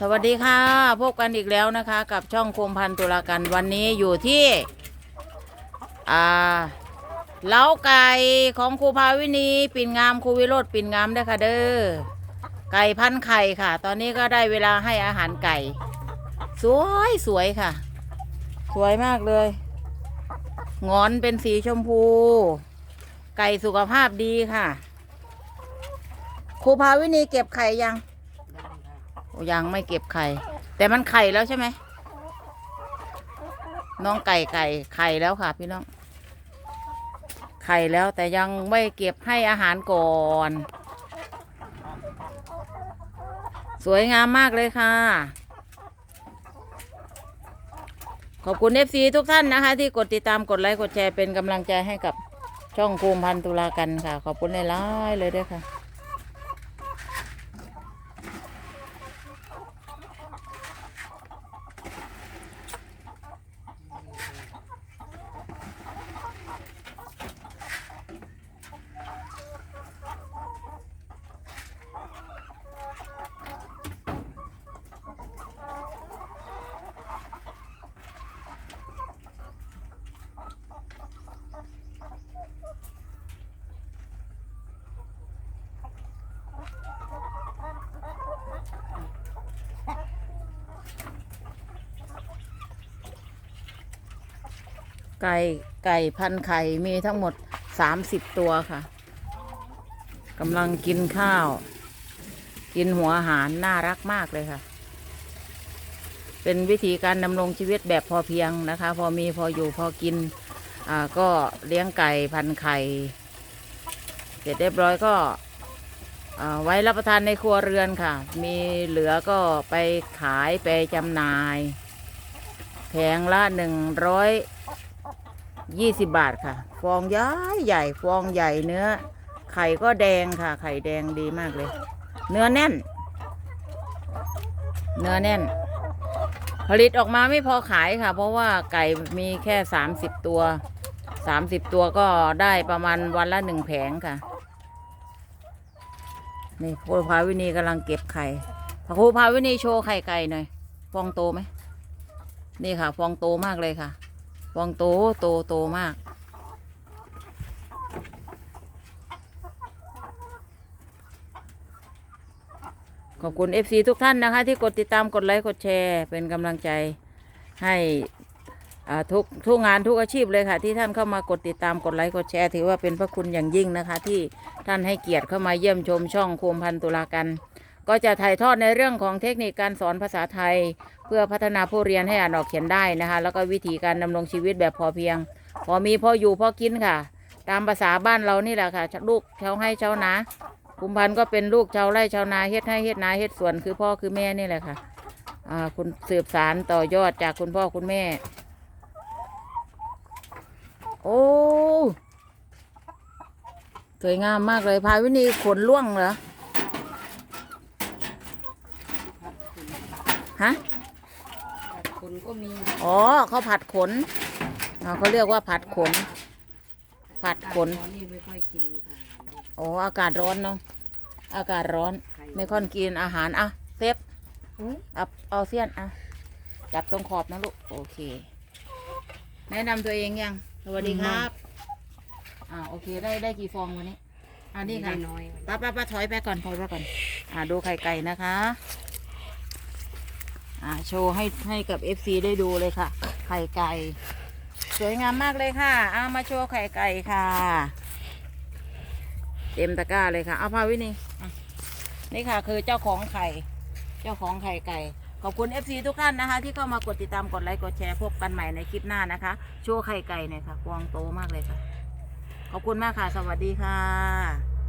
สวัสดีค่ะ พบกันอีกแล้วนะคะ กับช่องโคมพันตุลากันวันนี้อยู่ที่ อ่าเล้าไก่ของครูภาวินี ปิ่นงามครูวิโรธปิ่นงามด้วยค่ะเด้อไก่พันไข่ค่ะ ตอนนี้ก็ได้เวลาให้อาหารไก่ สวยสวยค่ะ สวยมากเลยงอนเป็นสีชมพู ไก่สุขภาพดีค่ะครูภาวินีเก็บไข่ยัง ยังไม่เก็บไข่ แต่มันไข่แล้วใช่ไหมน้องไก่ไก่ไข่แล้วค่ะ พี่น้อง ไข่แล้วแต่ยังไม่เก็บให้อาหารก่อน สวยงามมากเลยค่ะ ขอบคุณเอฟซีทุกท่านนะคะ ที่กดติดตามกดไลค์กดแชร์เป็นกำลังใจให้กับช่องภูมิพันธ์ตุลากันค่ะ ขอบคุณหลายๆเลยด้วยค่ะ ไก่ไก่พันไข่มีทั้งหมดสามสิบตัวค่ะกำลังกินข้าว กินหัวอาหารน่ารักมากเลยค่ะ เป็นวิธีการดำรงชีวิตแบบพอเพียงนะคะ พอมีพออยู่พอกินอ่าก็เลี้ยงไก่พันไข่เสร็จเรียบร้อยก็ไว้รับประทานในครัวเรือนค่ะ มีเหลือก็ไปขายไปจำหน่าย แผงละหนึ่งร้อย ยี่สิบบาทค่ะ ฟองย้ายใหญ่ฟองใหญ่เนื้อ ไข่ก็แดงค่ะ ไข่แดงดีมากเลย เนื้อแน่น เนื้อแน่น ผลิตออกมาไม่พอขายค่ะ เพราะว่าไก่มีแค่สามสิบตัวสามสิบตัวก็ได้ประมาณวันละหนึ่งแผงค่ะ นี่ครูภาวินีกำลังเก็บไข่ครูภาวินีโชว์ไข่ไก่หน่อย ฟองโตไหม นี่ค่ะ ฟองโตมากเลยค่ะ ฟองโตโตโตมาก ขอบคุณ FC ทุกท่านนะคะ ที่กดติดตามกดไลค์กดแชร์ เป็นกำลังใจให้อาทุกทุกงานทุกอาชีพเลยค่ะ ที่ท่านเข้ามากดติดตามกดไลค์กดแชร์ ถือว่าเป็นพระคุณอย่างยิ่งนะคะ ที่ท่านให้เกียรติเข้ามาเยี่ยมชมช่องโคมพันตุลากัน ก็จะถ่ายทอดในเรื่องของเทคนิคการสอนภาษาไทย เพื่อพัฒนาผู้เรียนให้อ่านออกเขียนได้นะคะ แล้วก็วิธีการดำรงชีวิตแบบพอเพียง พอมีพออยู่พอกินค่ะ ตามภาษาบ้านเรานี่แหละค่ะลูกชาวให้ชาวนาคุมพันธ์ก็เป็นลูกชาวไร่ชาวนาเฮ็ดให้เฮ็ดนาเฮ็ดสวนคือพ่อคือแม่นี่แหละค่ะอ่าคุณสืบสารต่อยอดจากคุณพ่อคุณแม่ โอ้สวยงามมากเลยพาวินีขนล่วงเหรอ ฮะคนก็มีอ๋อเขาผัดขนอ่าเขาเรียกว่าผัดขน ผัดขนตอนนี้ไม่ค่อยกินอาหารอ๋ออากาศร้อนเนาะอากาศร้อนไข่ไม่ค่อนกินอาหารอะเซฟเอาเอาเสี้ยนอะจับตรงขอบนะลูกโอเค แนะนำตัวเองยัง สวัสดีครับอ่าโอเคได้ได้กี่ฟองวันนี้อันนี้ค่ะได้น้อยป้าป้าป้าถอยไปก่อนถอยไปก่อน อ่าดูไข่ไก่นะคะ อ่าโชว์ให้ให้กับเอฟซีได้ดูเลยค่ะ ไข่ไก่ สวยงามมากเลยค่ะ เอามาโชว์ไข่ไก่ค่ะ เต็มตะกร้าเลยค่ะ เอาพาวินี่นี่ค่ะคือเจ้าของไข่ เจ้าของไข่ไก่ขอบคุณ FC ทุกท่านนะคะ ที่เข้ามากดติดตามกดไลค์กดแชร์พบกันใหม่ในคลิปหน้านะคะ โชว์ไข่ไก่หน่อยค่ะกวางโตมากเลยค่ะ ขอบคุณมากค่ะ สวัสดีค่ะ